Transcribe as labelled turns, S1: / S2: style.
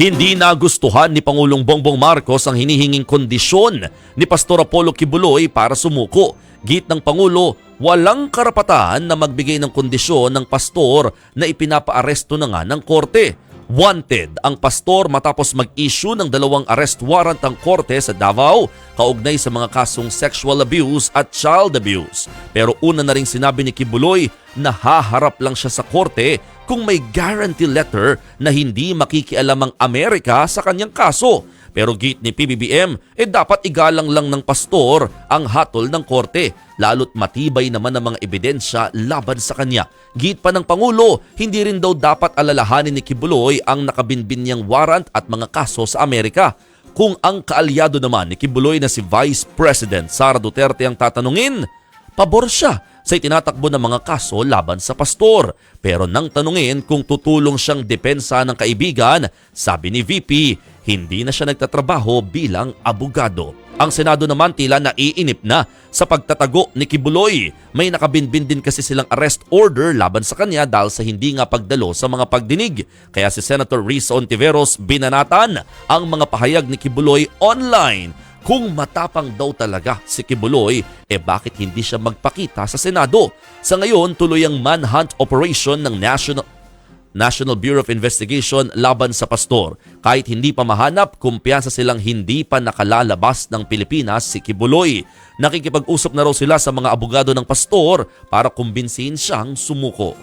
S1: Hindi nagustuhan ni Pangulong Bongbong Marcos ang hinihinging kondisyon ni Pastor Apollo Kibuloy para sumuko. Git ng Pangulo, walang karapatan na magbigay ng kondisyon ng pastor na ipinapaaresto na nga ng korte. Wanted ang pastor matapos mag-issue ng dalawang arrest warrant ang korte sa Davao kaugnay sa mga kasong sexual abuse at child abuse. Pero una na rin sinabi ni Kibuloy na haharap lang siya sa korte kung may guarantee letter na hindi makikialam ang Amerika sa kanyang kaso. Pero git ni PBBM, eh dapat igalang lang ng pastor ang hatol ng korte, lalo't matibay naman ang mga ebidensya laban sa kanya. Git pa ng Pangulo, hindi rin daw dapat alalahanin ni Kibuloy ang nakabinbin niyang warrant at mga kaso sa Amerika. Kung ang kaalyado naman ni Kibuloy na si Vice President Sara Duterte ang tatanungin, pabor siya sa itinatakbo ng mga kaso laban sa pastor. Pero nang tanungin kung tutulong siyang depensa ng kaibigan, sabi ni VP, hindi na siya nagtatrabaho bilang abogado. Ang Senado naman tila naiinip na sa pagtatago ni Kibuloy. May nakabinbin din kasi silang arrest order laban sa kanya dahil sa hindi nga pagdalo sa mga pagdinig. Kaya si Senator Risa Ontiveros binanatan ang mga pahayag ni Kibuloy online. Kung matapang daw talaga si Kibuloy, eh bakit hindi siya magpakita sa Senado? Sa ngayon, tuloy ang manhunt operation ng National National Bureau of Investigation laban sa pastor. Kahit hindi pa mahanap, kumpiyansa silang hindi pa nakalalabas ng Pilipinas si Kibuloy. Nakikipag-usap na raw sila sa mga abogado ng pastor para kumbinsihin siyang sumuko.